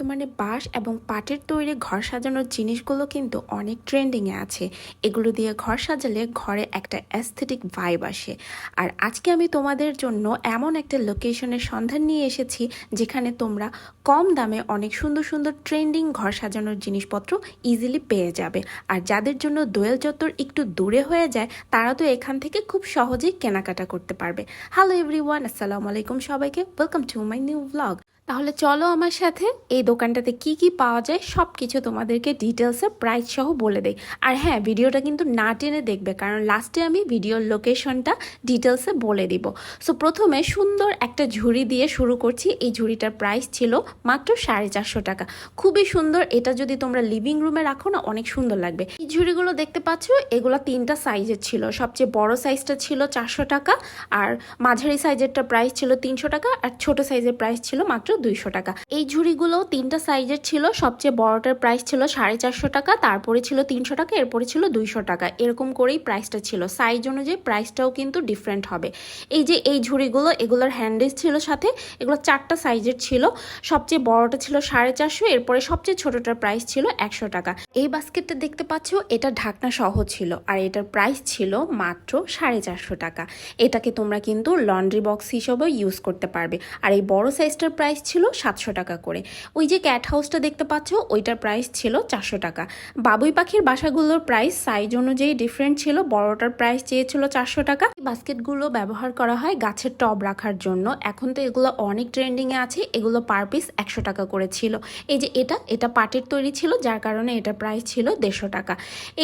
বর্তমানে বাঁশ এবং পাটের তৈরি ঘর সাজানোর জিনিসগুলো কিন্তু অনেক ট্রেন্ডিংয়ে আছে। এগুলো দিয়ে ঘর সাজালে ঘরে একটা অ্যাস্থেটিক ভাইব আসে। আর আজকে আমি তোমাদের জন্য এমন একটা লোকেশনের সন্ধান নিয়ে এসেছি, যেখানে তোমরা কম দামে অনেক সুন্দর সুন্দর ট্রেন্ডিং ঘর সাজানোর জিনিসপত্র ইজিলি পেয়ে যাবে। আর যাদের জন্য দোয়েল চত্বর একটু দূরে হয়ে যায়, তারা তো এখান থেকে খুব সহজেই কেনাকাটা করতে পারবে। হ্যালো এভরিওয়ান আসসালামু আলাইকুম সবাইকে। Welcome to my new blog তাহলে চলো আমার সাথে এই দোকানটাতে কি কি পাওয়া যায় সব কিছু তোমাদেরকে ডিটেলসে প্রাইস সহ বলে দেই। আর হ্যাঁ ভিডিওটা কিন্তু না টেনে দেখবে, কারণ লাস্টে আমি ভিডিওর লোকেশনটা ডিটেলসে বলে দিব। সো প্রথমে সুন্দর একটা ঝুড়ি দিয়ে শুরু করছি। এই ঝুড়িটার প্রাইস ছিল মাত্র সাড়ে চারশো টাকা। খুবই সুন্দর, এটা যদি তোমরা লিভিং রুমে রাখো না, অনেক সুন্দর লাগবে। এই ঝুড়িগুলো দেখতে পাচ্ছ, এগুলো তিনটা সাইজের ছিল। সবচেয়ে বড় সাইজটা ছিল চারশো টাকা, আর মাঝারি সাইজেরটা প্রাইস ছিল তিনশো টাকা, আর ছোট সাইজের প্রাইস ছিল মাত্র দুইশো টাকা। এই ঝুড়িগুলো তিনটা সাইজের ছিল, সবচেয়ে বড়টার প্রাইস ছিল সাড়ে চারশো টাকা, তারপরে ছিল তিনশো টাকা, এরপরে ছিল দুইশো টাকা। এরকম করেই প্রাইসটা ছিল। সাইজ অনুযায়ী প্রাইসটাও কিন্তু ডিফারেন্ট হবে। এই যে এই ঝুড়িগুলো, এগুলোর হ্যান্ডেজ ছিল সাথে, এগুলো চারটা সাইজের ছিল। সবচেয়ে বড়টা ছিল সাড়ে চারশো, এরপরে সবচেয়ে ছোটটার প্রাইস ছিল একশো টাকা। এই বাস্কেটটা দেখতে পাচ্ছ, এটা ঢাকনা সহ ছিল, আর এটার প্রাইস ছিল মাত্র সাড়ে চারশো টাকা। এটাকে তোমরা কিন্তু লন্ড্রি বক্স হিসেবেও ইউজ করতে পারবে। আর এই বড় সাইজটার প্রাইস ছিল সাতশো টাকা করে। ওই যে ক্যাট হাউসটা দেখতে পাচ্ছ, ওইটার প্রাইস ছিল চারশো টাকা। বাবুই পাখির বাসাগুলোর প্রাইস সাইজ অনুযায়ী ডিফারেন্ট ছিল, বড়টার প্রাইস চেয়েছিল চারশো টাকা। বাস্কেটগুলো ব্যবহার করা হয় গাছের টব রাখার জন্য। এখন তো এগুলো অনেক ট্রেন্ডিংয়ে আছে, এগুলো পার পিস একশো টাকা করে ছিল। এই যে এটা এটা পাটের তৈরি ছিল, যার কারণে এটা প্রাইস ছিল দেড়শো টাকা।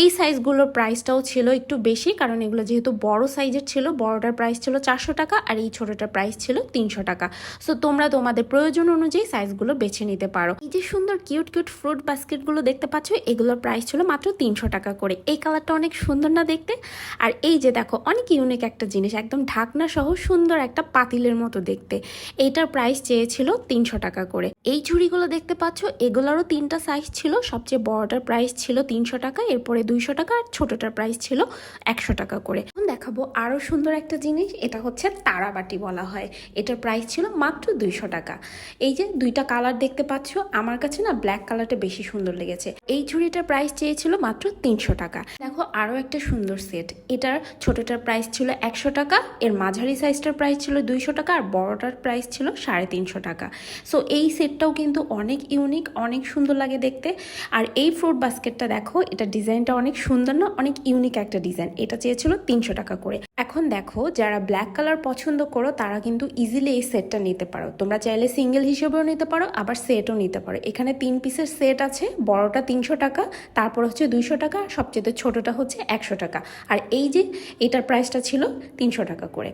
এই সাইজগুলোর প্রাইসটাও ছিল একটু বেশি, কারণ এগুলো যেহেতু বড় সাইজের ছিল, বড়টার প্রাইস ছিল চারশো টাকা আর এই ছোটোটার প্রাইস ছিল তিনশো টাকা। সো তোমরা তোমাদের প্রয়োজন অনুযায়ী সাইজগুলো বেছে নিতে পারো। এই যে সুন্দর কিউট কিউট ফ্রুট বাস্কেটগুলো দেখতে পাচ্ছ, এগুলোর প্রাইস ছিল মাত্র তিনশো টাকা করে। এই কালারটা অনেক সুন্দর না দেখতে? আর এই যে দেখো, অনেক ইউনিক একটা জিনিস, একদম ঢাকনা সহ সুন্দর একটা পাতিলের মতো দেখতে। এইটার প্রাইস চেয়েছিল তিনশো টাকা করে। এই ঝুড়িগুলো দেখতে পাচ্ছ, এগুলোরও তিনটা সাইজ ছিল। সবচেয়ে বড়টার প্রাইস ছিল তিনশো টাকা, এরপরে দুইশো টাকা আর ছোটটার প্রাইস ছিল একশো টাকা করে। এখন দেখাবো আরও সুন্দর একটা জিনিস, এটা হচ্ছে তারাবাটি বলা হয়। এটার প্রাইস ছিল মাত্র দুইশো টাকা। এই যে দুইটা কালার দেখতে পাচ্ছ, আমার কাছে না ব্ল্যাক কালারটা বেশি সুন্দর লেগেছে। এই ঝুড়িটার প্রাইস চেয়েছিল মাত্র তিনশো টাকা। দেখো আরও একটা সুন্দর সেট। এটার ছোটটার প্রাইস ছিল একশো টাকা, এর মাঝারি সাইজটার প্রাইস ছিল দুইশো টাকা, আর বড়টার প্রাইস ছিল সাড়ে তিনশো টাকা। সো এই সেটটাও কিন্তু অনেক ইউনিক, অনেক সুন্দর লাগে দেখতে। আর এই ফ্রুট বাস্কেটটা দেখো, এটা ডিজাইনটা অনেক সুন্দর না, অনেক ইউনিক একটা ডিজাইন। এটা চেয়েছিল তিনশো টাকা করে। এখন দেখো, যারা ব্ল্যাক কালার পছন্দ করো, তারা কিন্তু ইজিলি এই সেটটা নিতে পারো। তোমরা চাইলে সিঙ্গেল হিসেবেও নিতে পারো, আবার সেটও নিতে পারো। এখানে তিন পিসের সেট আছে, বড়টা তিনশো টাকা, তারপর হচ্ছে দুইশো টাকা সবচেয়ে ছোটটা হচ্ছে একশো টাকা। আর এই যে, এটার প্রাইসটা ছিল তিনশো টাকা করে।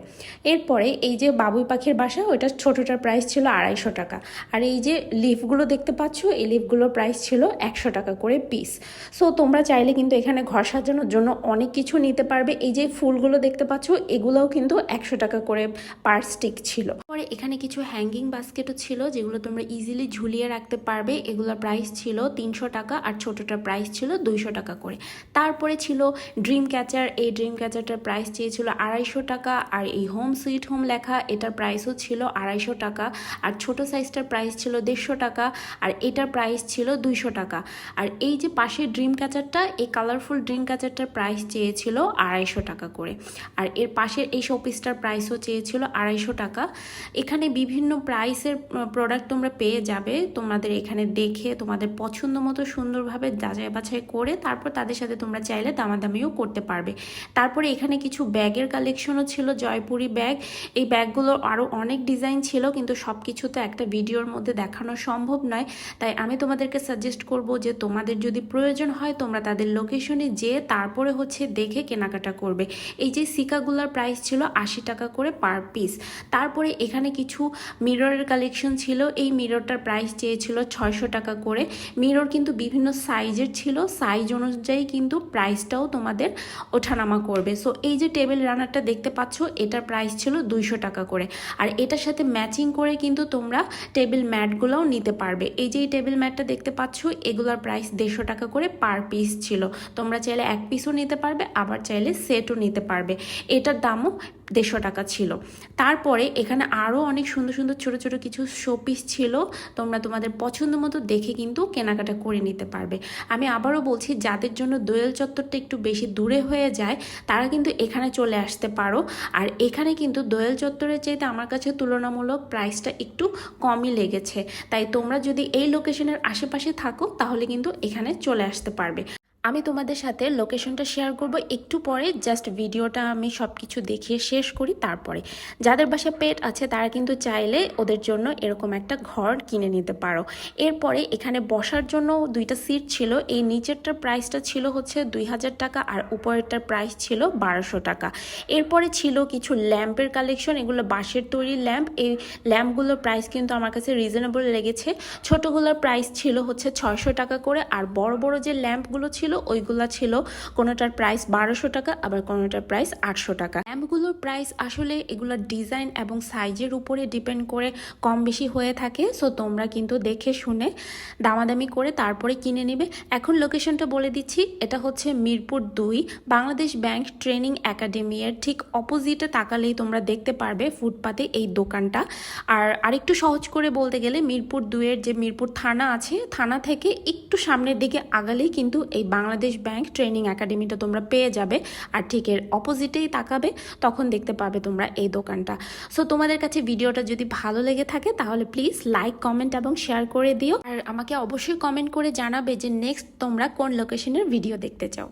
এরপরে এই যে বাবুই পাখির বাসা, ওইটার ছোটটার প্রাইস ছিল আড়াইশো টাকা। আর এই যে লিফগুলো দেখতে পাচ্ছ, এই লিফগুলোর প্রাইস ছিল একশো টাকা করে পিস সো তোমরা চাইলে কিন্তু এখানে ঘর সাজানোর জন্য অনেক কিছু নিতে পারবে। এই যে ফুলগুলো দেখতে পাচ্ছ, এগুলোও কিন্তু একশো টাকা করে পার স্টিক ছিল। পরে এখানে কিছু হ্যাঙ্গিং বাস্কেটও ছিল, যেগুলো তোমরা ইজিলি ঝুলিয়ে রাখতে পারবে। এগুলোর প্রাইস ছিল তিনশো টাকা আর ছোটটার প্রাইস ছিল দুইশো টাকা করে। তারপরে ছিল ড্রিম ক্যাচার এই ড্রিম ক্যাচারটার প্রাইস চেয়েছিল আড়াইশো টাকা আর এই হোম সুইট হোম লেখা, এটার প্রাইসও ছিল আড়াইশো টাকা আর ছোট সাইজটার প্রাইস ছিল দেড়শো টাকা আর এটার প্রাইস ছিল দুইশো টাকা। আর এই যে পাশের ড্রিম ক্যাচারটা এই কালারফুল ড্রিম ক্যাচারটার প্রাইস চেয়েছিল আড়াইশো টাকা করে। আর এর পাশের এই শোপিসটার প্রাইসও চেয়েছিল আড়াইশো টাকা। এখানে বিভিন্ন প্রাইসের প্রোডাক্ট তোমরা পেয়ে যাবে। তোমাদের এখানে দেখে, তোমাদের পছন্দ মতো সুন্দরভাবে যাচাই বাছাই করে তারপর তাদের সাথে তোমরা চাইলে দামাদামিও করতে পারবে। তারপরে এখানে কিছু ব্যাগের কালেকশনও ছিল, জয়পুরি ব্যাগ। এই ব্যাগগুলোর আরও অনেক ডিজাইন ছিল, কিন্তু সব কিছু তো একটা ভিডিওর মধ্যে দেখানো সম্ভব নয়। তাই আমি তোমাদেরকে সাজেস্ট করব যে তোমাদের যদি প্রয়োজন হয়, তোমরা তাদের লোকেশনে যেয়ে তারপরে হচ্ছে দেখে কেনাকাটা করবে। এই যে সিকাগুলোর প্রাইস ছিল আশি টাকা করে পার পিস। তারপরে এখানে কিছু মিররের কালেকশন ছিল। এই মিররটার প্রাইস চেয়েছিল ছয়শো টাকা করে। মিরর কিন্তু বিভিন্ন সাইজের ছিল। সাইজ অনুযায়ী কিন্তু প্রাইসটাও তোমাদের ওঠানামা করবে। সো এই যে টেবিল রানারটা দেখতে পাচ্ছ, এটার প্রাইস ছিল দুইশো টাকা করে। আর এটার সাথে ম্যাচিং করে কিন্তু তোমরা টেবিল ম্যাটগুলোও নিতে পারবে। এই যে টেবিল ম্যাটটা দেখতে পাচ্ছ, এগুলোর প্রাইস দেড়শো টাকা করে পার পিস ছিল। তোমরা চাইলে এক পিসও নিতে পারবে, আবার চাইলে সেটও নিতে পারবে। এটার দামও দেড়শো টাকা ছিল। তারপরে এখানে আরও অনেক সুন্দর সুন্দর ছোট ছোট কিছু শোপিস ছিল। তোমরা তোমাদের পছন্দ মতো দেখে কিন্তু কেনাকাটা করে নিতে পারবে। আমি আবারও বলছি, যাদের জন্য দোয়েল চত্বরটা একটু বেশি দূরে হয়ে যায়, তারা কিন্তু এখানে চলে আসতে পারো। আর এখানে কিন্তু দোয়েল চত্বরের চাইতে আমার কাছে তুলনামূলক প্রাইসটা একটু কমই লেগেছে। তাই তোমরা যদি এই লোকেশনের আশেপাশে থাকো, তাহলে কিন্তু এখানে চলে আসতে পারবে। আমি তোমাদের সাথে লোকেশনটা শেয়ার করব। একটু পরে জাস্ট ভিডিওটা আমি সব কিছু দেখিয়ে শেষ করি, তারপরে। যাদের বাসায় পেট আছে, তারা কিন্তু চাইলে ওদের জন্য এরকম একটা ঘর কিনে নিতে পারো। এরপরে এখানে বসার জন্য দুইটা সিট ছিল। এই নিচেরটার প্রাইসটা ছিল হচ্ছে দুই হাজার টাকা আর উপরেরটার প্রাইস ছিল বারোশো টাকা। এরপরে ছিল কিছু ল্যাম্পের কালেকশন এগুলো বাঁশের তৈরি ল্যাম্প। এই ল্যাম্পগুলোর প্রাইস কিন্তু আমার কাছে রিজনেবল লেগেছে। ছোটোগুলোর প্রাইস ছিল হচ্ছে ছয়শো টাকা করে আর বড় বড় যে ল্যাম্পগুলো ছিল ওইগুলো ছিল কোনোটার প্রাইস বারোশো টাকা, আবার কোনোটার প্রাইস আটশো টাকা। ল্যাম্পগুলোর প্রাইস আসলে এগুলোর ডিজাইন এবং সাইজের উপরে ডিপেন্ড করে কম বেশি হয়ে থাকে সো তোমরা কিন্তু দেখে শুনে দামাদামি করে তারপরে কিনে নিবে। এখন লোকেশনটা বলে দিচ্ছি, এটা হচ্ছে মিরপুর দুই, বাংলাদেশ ব্যাংক ট্রেনিং একাডেমি এর ঠিক অপোজিটে তাকালেই তোমরা দেখতে পারবে ফুটপাতে এই দোকানটা। আর আরেকটু সহজ করে বলতে গেলে মিরপুর দুইয়ের যে মিরপুর থানা আছে, থানা থেকে একটু সামনের দিকে আগালেই কিন্তু এই বাংলাদেশ ব্যাংক ট্রেনিং একাডেমিটা তোমরা পেয়ে যাবে আর ঠিক এর অপোজিটেই তাকাবে, তখন দেখতে পাবে তোমরা এই দোকানটা। সো তোমাদের কাছে ভিডিওটা যদি ভালো লেগে থাকে, তাহলে প্লিজ লাইক কমেন্ট এবং শেয়ার করে দিও। আর আমাকে অবশ্যই কমেন্ট করে জানাবে যে নেক্সট তোমরা কোন লোকেশনের ভিডিও দেখতে চাও।